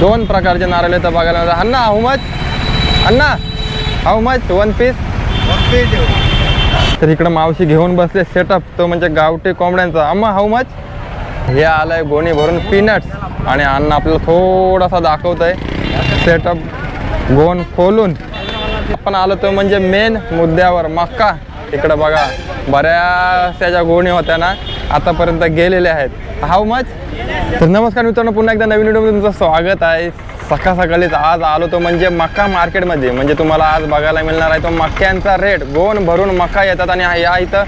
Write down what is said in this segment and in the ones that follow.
दोन प्रकारचे नारळ इथं बघायला मिळतात अण्णा हाऊ मच अण्णा हाऊ मच वन पीस तर इकडं मावशी घेऊन बसले. सेटअप तो म्हणजे गावठी कोंबड्यांचा. अम्मा हाऊ मच हे आलंय गोणी भरून पीनट्स आणि अण्णा आपल्याला थोडासा दाखवत आहे सेटअप गोण खोलून. आपण आलो तो म्हणजे मेन मुद्द्यावर. मक्का. इकडं बघा बऱ्याच त्याच्या गोणी होत्या ना आतापर्यंत गेलेले आहेत. हाव मच तर नमस्कार मित्रांनो पुन्हा एकदा नवीन व्हिडिओमध्ये तुमचं स्वागत आहे. सकाळ सकाळीच आज आलो तो म्हणजे मका मार्केटमध्ये म्हणजे तुम्हाला आज बघायला मिळणार आहे तो मक्यांचा रेट गोन भरून मका येतात आणि या इथं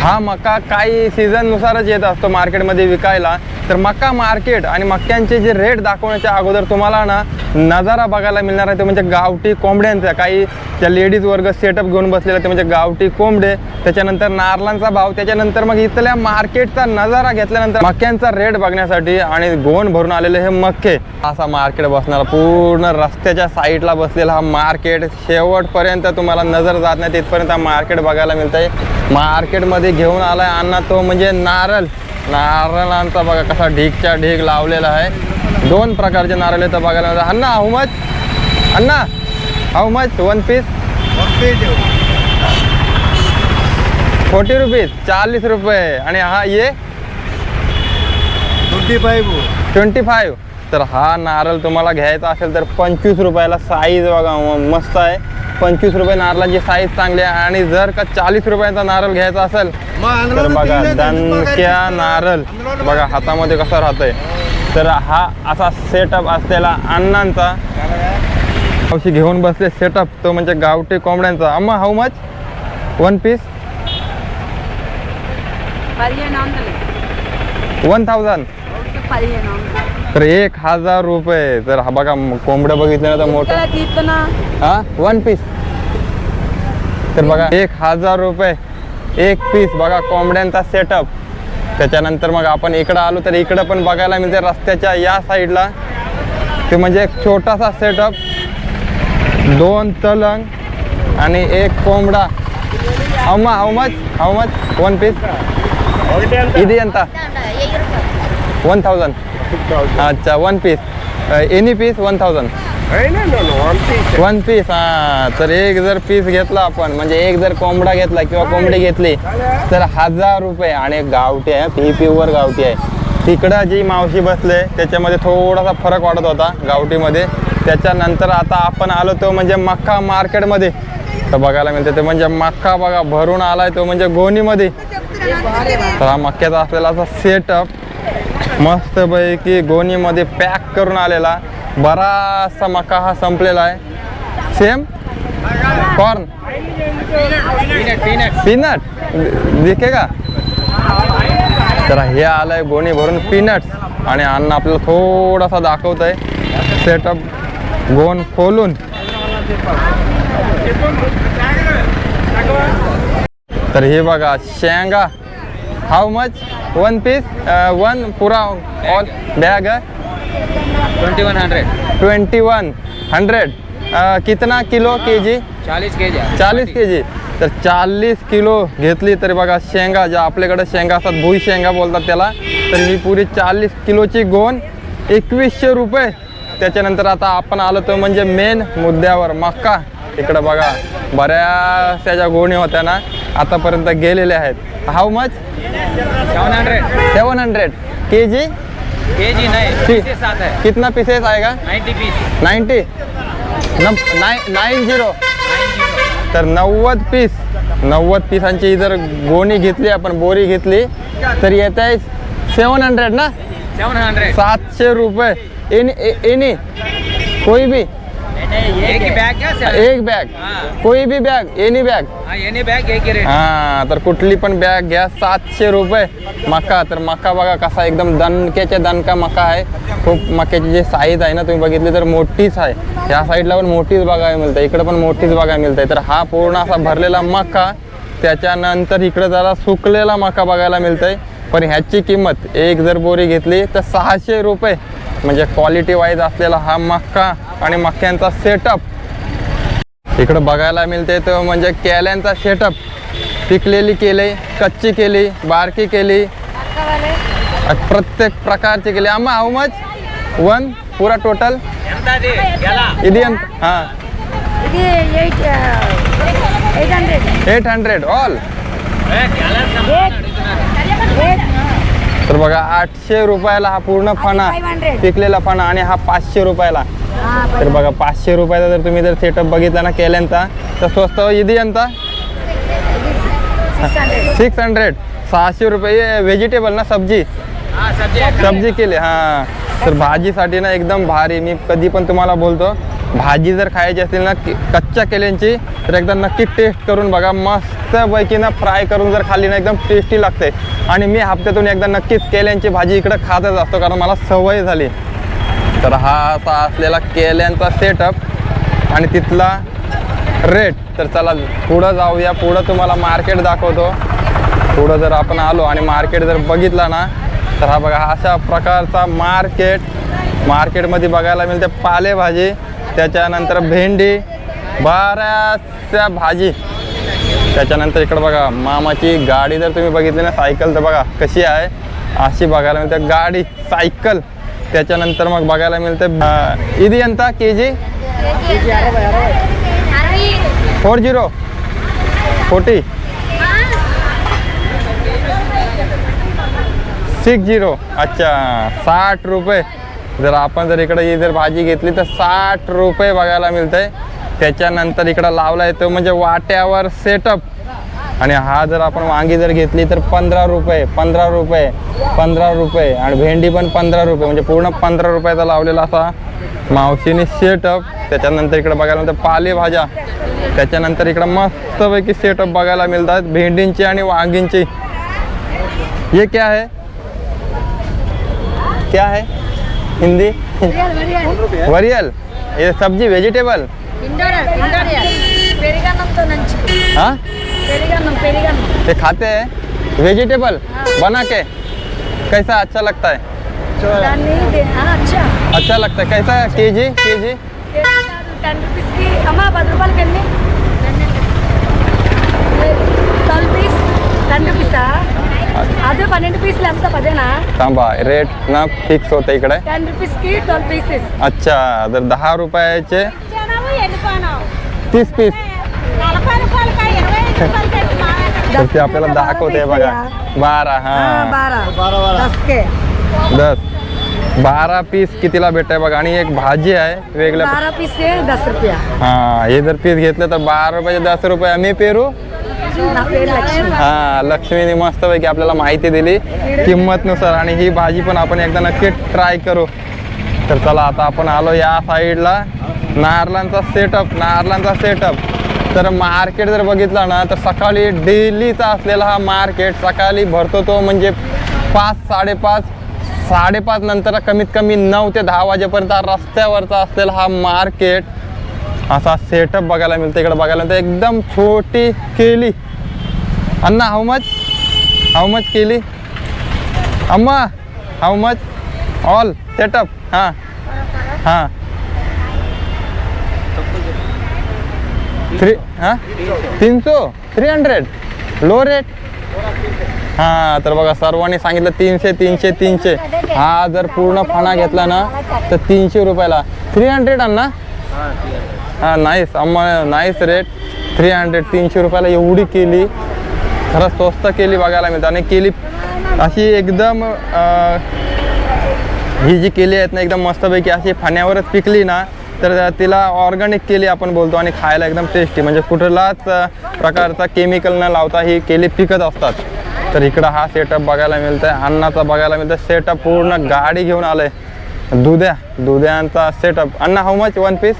हा मका काही सीझननुसारच येत असतो मार्केटमध्ये विकायला. तर मका मार्केट आणि मक्यांचे जे रेट दाखवण्याच्या अगोदर तुम्हाला ना नजारा बघायला मिळणार आहे. ते म्हणजे गावठी कोंबड्यांचा. काही त्या लेडीज वर्ग सेटअप घेऊन बसलेला ते म्हणजे गावठी कोंबडे. त्याच्यानंतर नारलांचा भाव. त्याच्यानंतर मग इथल्या मार्केटचा नजारा घेतल्यानंतर मक्यांचा रेट बघण्यासाठी आणि गोण भरून आलेले हे मक्के. असा मार्केट बसणार. पूर्ण रस्त्याच्या साईडला बसलेला हा मार्केट शेवटपर्यंत तुम्हाला नजर जात नाही. तिथपर्यंत हा मार्केट बघायला मिळत आहे मार्केटमध्ये घेऊन आलाय अण्णा तो म्हणजे नारळ. नारळांचा बघा कसा ढीकच्या ढीक लावलेला आहे. दोन प्रकारचे नारळ इथं बघायला मिळतात. अण्णा how much Anna how much one piece forty rupees चाळीस रुपये. आणि हा ये? ट्वेंटी फाईव्ह तर हा नारळ तुम्हाला घ्यायचा असेल तर पंचवीस रुपयाला साईज बघा मस्त आहे. पंचवीस रुपये नारळाची साईज चांगली आहे. आणि जर का चाळीस रुपयाचा नारळ घ्यायचा असेल तर बघा दणक्या नारळ. बघा हातामध्ये कसं राहतंय. तर हा असा सेटअप असलेला अण्णांचा. हौशी घेऊन बसले सेटअप तो म्हणजे गावठी कोंबड्यांचा. अम्मा how much one piece one thousand तर एक हजार रुपये. तर हा बघा कोंबडं बघितलं ना तर मोठं. ना. हा? वन पीस तर बघा एक हजार रुपये. एक पीस बघा कोंबड्यांचा सेटअप त्याच्यानंतर मग आपण इकडं आलो तर इकडं पण बघायला मिळते रस्त्याच्या या साईडला. ते म्हणजे एक छोटासा सेटअप दोन तलंग आणि एक कोंबडा. अम्मा how much much one piece इथे यंता वन थाउजंड अच्छा one piece any piece one thousand one piece हा. तर एक जर पीस घेतला आपण म्हणजे एक जर कोंबडा घेतला किंवा कोंबडी घेतली तर हजार रुपये. आणि गावठी आहे पी प्युअर गावठी आहे. तिकडं जी मावशी बसले त्याच्यामध्ये थोडासा फरक वाटत होता गावठीमध्ये. त्याच्यानंतर आता आपण आलो तो म्हणजे मक्का मार्केटमध्ये. तर बघायला मिळते ते म्हणजे मक्का बघा भरून आलाय तो म्हणजे गोणीमध्ये. तर हा मक्याचा असलेला असा सेटअप मस्तपैकी गोणीमध्ये पॅक करून आलेला बराचसा मका हा संपलेला आहे. सेम कॉर्न पीनट दिखे का? तर हे आलंय गोणी भरून पीनट्स आणि अन्न आपल्याला थोडासा दाखवत आहे सेटअप गोण खोलून. तर हे बघा शेंगा. How much one piece one पुरा all bag twenty one hundred twenty one hundred कितना किलो के जी चालीस के जी चाळीस के जी तर चाळीस किलो घेतली तरी बघा शेंगा ज्या आपल्याकडे शेंगा असतात भुई शेंगा बोलतात त्याला तर ही पुरी चाळीस किलोची गोण एकवीसशे रुपये. त्याच्यानंतर आता आपण आलो तो म्हणजे मेन मुद्द्यावर मक्का. इकडं बघा बऱ्याच त्याच्या गोणी होत्या ना आतापर्यंत गेलेल्या आहेत. How much seven hundred seven hundred K G K G नहीं. पीसेस कितना पीसेस आएगा ninety piece ninety nine zero तर नव्वद पीस नव्वद पिसांची जर गोणी घेतली आपण बोरी घेतली तर येत आहे सेवन हंड्रेड ना? सेवन हंड्रेड सातशे रुपये. एनी एनी कोई भी. एक बैग क्या सर एक बॅग कोई भी बॅग एनी बॅग हाँ एनी बैग एक ही रेट हा तर कुठली पण बॅग घ्या सातशे रुपये मका. तर मका बघा कसा एकदम दणक्याच्या दणका मका आहे. खूप मक्याची जी साईज आहे ना तुम्ही बघितली तर मोठीच आहे. ह्या साईडला पण मोठीच बघायला मिळते इकडे पण मोठीच बघायला मिळते तर हा पूर्ण असा भरलेला मका त्याच्यानंतर इकडे जरा सुकलेला मका बघायला मिळतंय. पण ह्याची किंमत एक जर बोरी घेतली तर सहाशे रुपये. म्हणजे क्वालिटी वाईज असलेला हा मक्का आणि मक्क्यांचा सेटअप इकडं बघायला मिळते तर म्हणजे केल्यांचा सेटअप पिकलेली केली कच्ची केली बारकी केली. प्रत्येक प्रकारची केली. आम्हा हाऊ मच वन पुरा टोटल इदी हां. एट हंड्रेड ऑल तर बघा आठशे रुपयाला हा पूर्ण फणा पिकलेला फणा आणि हा पाचशे रुपयाला. तर बघा पाचशे रुपयाचा जर तुम्ही जर सेटअप बघितला ना केल्यानंतर तर स्वस्त हो, इदी यांचा सिक्स हंड्रेड सहाशे रुपये व्हेजिटेबल ना सब्जी. सब्जी केली हा. तर भाजीसाठी ना एकदम भारी. मी कधी पण तुम्हाला बोलतो भाजी जर खायची असेल ना कच्च्या केल्यांची तर एकदा नक्की टेस्ट करून बघा. मस्तपैकी ना फ्राय करून जर खाल्ली ना एकदम टेस्टी लागते. आणि मी हप्त्यातून एकदा नक्कीच केल्यांची भाजी इकडं खातच असतो कारण मला सवय झाली. तर हा असा असलेला केल्यांचा सेटअप आणि तिथला रेट तर चला पुढं जाऊया. पुढं तुम्हाला मार्केट दाखवतो. पुढं जर आपण आलो आणि मार्केट जर बघितला ना तर हा बघा अशा प्रकारचा मार्केट मार्केटमध्ये बघायला मिळते पालेभाजी त्याच्यानंतर भेंडी बऱ्याचशा भाजी. त्याच्यानंतर इकडं बघा मामाची गाडी जर तुम्ही बघितली ना सायकल तर बघा कशी आहे. अशी बघायला मिळते गाडी सायकल. त्याच्यानंतर मग बघायला मिळते इदी अंत K G four zero. Forty. Six zero. अच्छा साठ रुपये. जर आपण जर इकडे ही जर भाजी घेतली तर साठ रुपये बघायला मिळतंय. त्याच्यानंतर इकडं लावला येतो म्हणजे वाट्यावर सेटअप आणि हा जर आपण वांगी जर घेतली तर पंधरा रुपये पंधरा रुपये पंधरा रुपये. आणि भेंडी पण पंधरा रुपये म्हणजे पूर्ण पंधरा रुपयाचा लावलेला असा मावशीने सेटअप त्याच्यानंतर इकडं बघायला मिळतं पालेभाज्या. त्याच्यानंतर इकडं मस्तपैकी सेटअप बघायला मिळतात. भेंडींची आणि वांगींची. हे क्या आहे? क्या है? हिंदी? वरियल। ये सब्ज़ी वेजिटेबल हाँ? ये खाते हैं? वेजिटेबल हाँ। बना के। कैसा अच्छा लगता है? हाँ, अच्छा अच्छा लगता है। कैसा के जी के जी टेन రూపీస్కి అమ్మ పది రూపాయలకి ఎన్ని ట్వెల్వ్ పీస్ టెన్ రూపీసా అదే పన్నెండు పీసులు ఎంత పదేనా थांबा रेट ना फिक्स होतं इकडे టెన్ రూపీస్కి ట్వెల్వ్ పీసెస్ अच्छा जर दहा रुपयाचे तीस पीस तर ते आपल्याला दाखवते बघा बारा हा बारा दसके दस बारा पीस कितीला भेटतंय बघा आणि एक भाजी आहे वेगळ्या बारा पीस आहे दस रुपया हा हे जर पीस घेतलं तर बारा रुपयाचे दस रुपये आम्ही पेरू నా పేరు లక్ష్మి हा लक्ष्मीने मस्तपैकी आपल्याला माहिती दिली किंमतनुसार आणि ही भाजी पण आपण एकदा नक्की ट्राय करू. तर चला आता आपण आलो या साईडला नारलांचा सेटअप नारलांचा सेटअप तर मार्केट जर बघितलं ना तर सकाळी डेलीचा असलेला हा मार्केट सकाळी भरतो तो म्हणजे पाच साडेपाच साडेपाच नंतर कमीत कमी नऊ ते दहा वाजेपर्यंत हा रस्त्यावरचा असलेला हा मार्केट असा सेटअप बघायला मिळतो. इकडे बघायला मिळतं. एकदम छोटी केली. अण्णा हाऊ मच हाऊ मच केली? अम्मा हाऊ मच ऑल सेटअप हां. हां. थ्री हां? तीन सो थ्री हंड्रेड लो रेट हां तर बघा सर्वांनी सांगितलं तीनशे तीनशे तीनशे. हा जर पूर्ण फणा घेतला ना तर तीनशे रुपयाला. थ्री हंड्रेड अण्णा? हां नाईस अम्मा नाईस रेट थ्री हंड्रेड तीनशे रुपयाला एवढी केली. खरंच स्वस्त केली बघायला मिळतं. आणि केली अशी एकदम ही जी केली आहेत ना एकदम मस्तपैकी अशी फाण्यावरच पिकली ना तर तिला ऑर्गॅनिक केली आपण बोलतो आणि खायला एकदम टेस्टी म्हणजे कुठलाच प्रकारचा केमिकल न लावता ही केली पिकत असतात. तर इकडं हा सेटअप बघायला मिळतं अन्नाचा बघायला मिळतं सेटअप पूर्ण गाडी घेऊन आलंय. दुध्या दुध्यांचा सेटअप अण्णा हाऊ मच वन पीस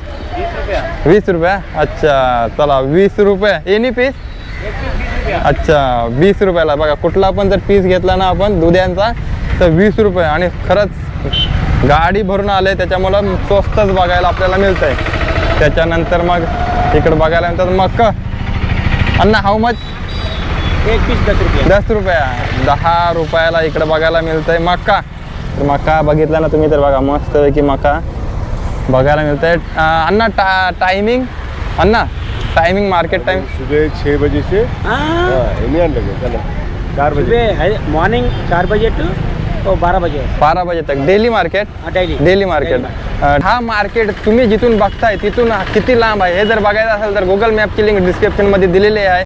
वीस रुपया. अच्छा चला वीस रुपये. एनी पीस अच्छा वीस रुपयाला. बघा कुठला पण जर पीस घेतला ना आपण दुध्यांचा तर वीस रुपये. आणि खरंच गाडी भरून आले त्याच्यामुळं स्वस्तच बघायला आपल्याला मिळतंय. त्याच्यानंतर मग इकडं बघायला मिळतात मक्का अण्णा हाऊ मच एक पीस दस रुपये. दस रुपया. दहा रुपयाला इकडं बघायला मिळतंय मका तर मका बघितला ना तुम्ही तर बघा मस्त की मका बघायला मिळतंय. अं, अण्णा टा टायमिंग अण्णा टाइमिंग मार्केट टाइम सुबह छः बजे से इंडियन लगे चार बजे। मॉर्निंग चार बजे टू तो बारा बजे। बारा बजे तक। Daily market daily daily market हा मार्केट तुम्ही जिथून बघताय तिथून किती लांब आहे? हे जर बघायचं असेल तर गुगल मॅपची लिंक डिस्क्रिप्शनमध्ये दिलेली आहे.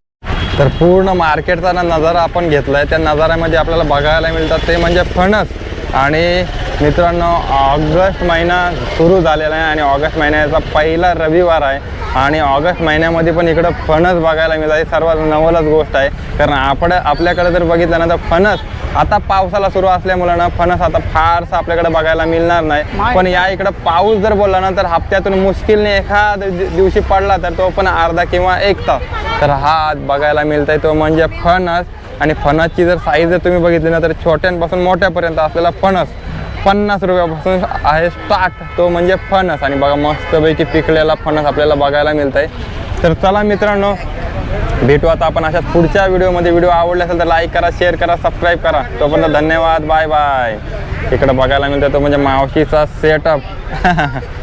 तर पूर्ण मार्केटचा ना नजारा आपण घेतला आहे त्या नजाऱ्यामध्ये आपल्याला बघायला मिळतात. ते म्हणजे फणस. आणि मित्रांनो ऑगस्ट महिना सुरू झालेला आहे आणि ऑगस्ट महिन्याचा पहिला रविवार आहे. आणि ऑगस्ट महिन्यामध्ये पण इकडं फणस बघायला मिळतात. ही सर्वात नवलच गोष्ट आहे. कारण आपण आपल्याकडे जर बघितलं ना तर फणस आता पावसाला सुरू असल्यामुळं ना फणस आता फारसं आपल्याकडे बघायला मिळणार नाही. पण या इकडं पाऊस जर बोलला ना तर हप्त्यातून मुश्किलने एखाद दिवशी पडला तर तो पण अर्धा किंवा एक तास. तर हा बघायला मिळतंय. तो म्हणजे फणस. आणि फणसची जर साईज जर तुम्ही बघितली ना तर छोट्यांपासून मोठ्यापर्यंत असलेला फणस पन्नास रुपयापासून आहे स्टार्ट तो म्हणजे फणस. आणि बघा मस्तपैकी पिकलेला फणस आपल्याला बघायला मिळत आहे तर चला मित्रांनो भेटू आता आपण अशा पुढच्या व्हिडिओमध्ये. व्हिडिओ आवडला असेल तर लाईक करा शेअर करा सबस्क्राईब करा. तोपर्यंत धन्यवाद. बाय बाय इकडं बघायला मिळतं तो म्हणजे मावशीचा सेटअप